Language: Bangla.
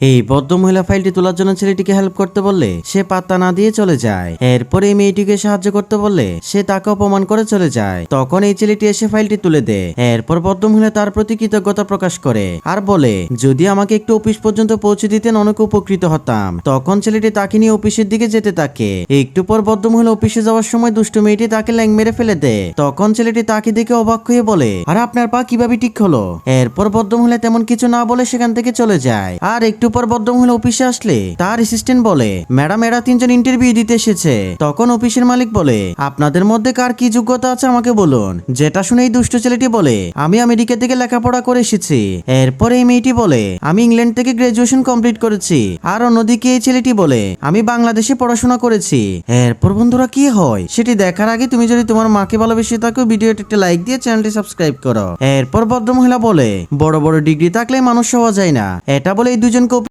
এই বদ্ধ মহিলা ফাইলটি তোলার জন্য ছেলেটিকে হেল্প করতে বললে সে পাত্তা না দিয়ে চলে যায়। এরপর মেয়েটিকে সাহায্য করতে বললে সে তাকে অপমান করে চলে যায়। তখন এই ছেলেটি এসে ফাইলটি তুলে দেয়। এরপর বদ্ধ মহিলা তার প্রতি কৃতজ্ঞতা প্রকাশ করে আর বলে, যদি আমাকে একটু অফিস পর্যন্ত পৌঁছে দিতেন, অনেক উপকৃত হতাম। তখন ছেলেটি তাকে নিয়ে অফিসের দিকে যেতে থাকে। একটু পর বদ্ধ মহিলা অফিসে যাওয়ার সময় দুষ্টু মেয়েটি তাকে ল্যাং মেরে ফেলে দেয়। তখন ছেলেটি তাকে দেখে অবাক হয়ে বলে, আর, আপনার পা কীভাবে ঠিক হলো? এরপর বদ্ধ মহিলা তেমন কিছু না বলে সেখান থেকে চলে যায়। আর একটু পর বদ্ধ মহিলা অফিসে আসলে, তার অ্যাসিস্ট্যান্ট বলে, ম্যাডাম, এরা তিনজন ইন্টারভিউ দিতে এসেছে। তখন অফিসের মালিক বলে, আপনাদের মধ্যে কার কি যোগ্যতা আছে আমাকে বলুন। যেটা শুনে এই দুষ্ট ছেলেটি বলে, আমি আমেরিকা থেকে লেখাপড়া করে এসেছি। এরপর এই মেয়েটি বলে, আমি ইংল্যান্ড থেকে গ্রাজুয়েশন কমপ্লিট করেছি। আর অন্যদিকে এই ছেলেটি বলে, আমি বাংলাদেশে পড়াশোনা করেছি। এরপর বন্ধুরা, কি হয়? সেটি দেখার আগে তুমি যদি তোমার মাকে ভালোবেসে থাকো ভিডিওটি একটা লাইক দিয়ে চ্যানেলটি সাবস্ক্রাইব করো। এরপর ভদ্র মহিলা বলে, বড় বড় ডিগ্রি থাকলে মানুষ হওয়া যায় না। এটা বলে এই দুজনকে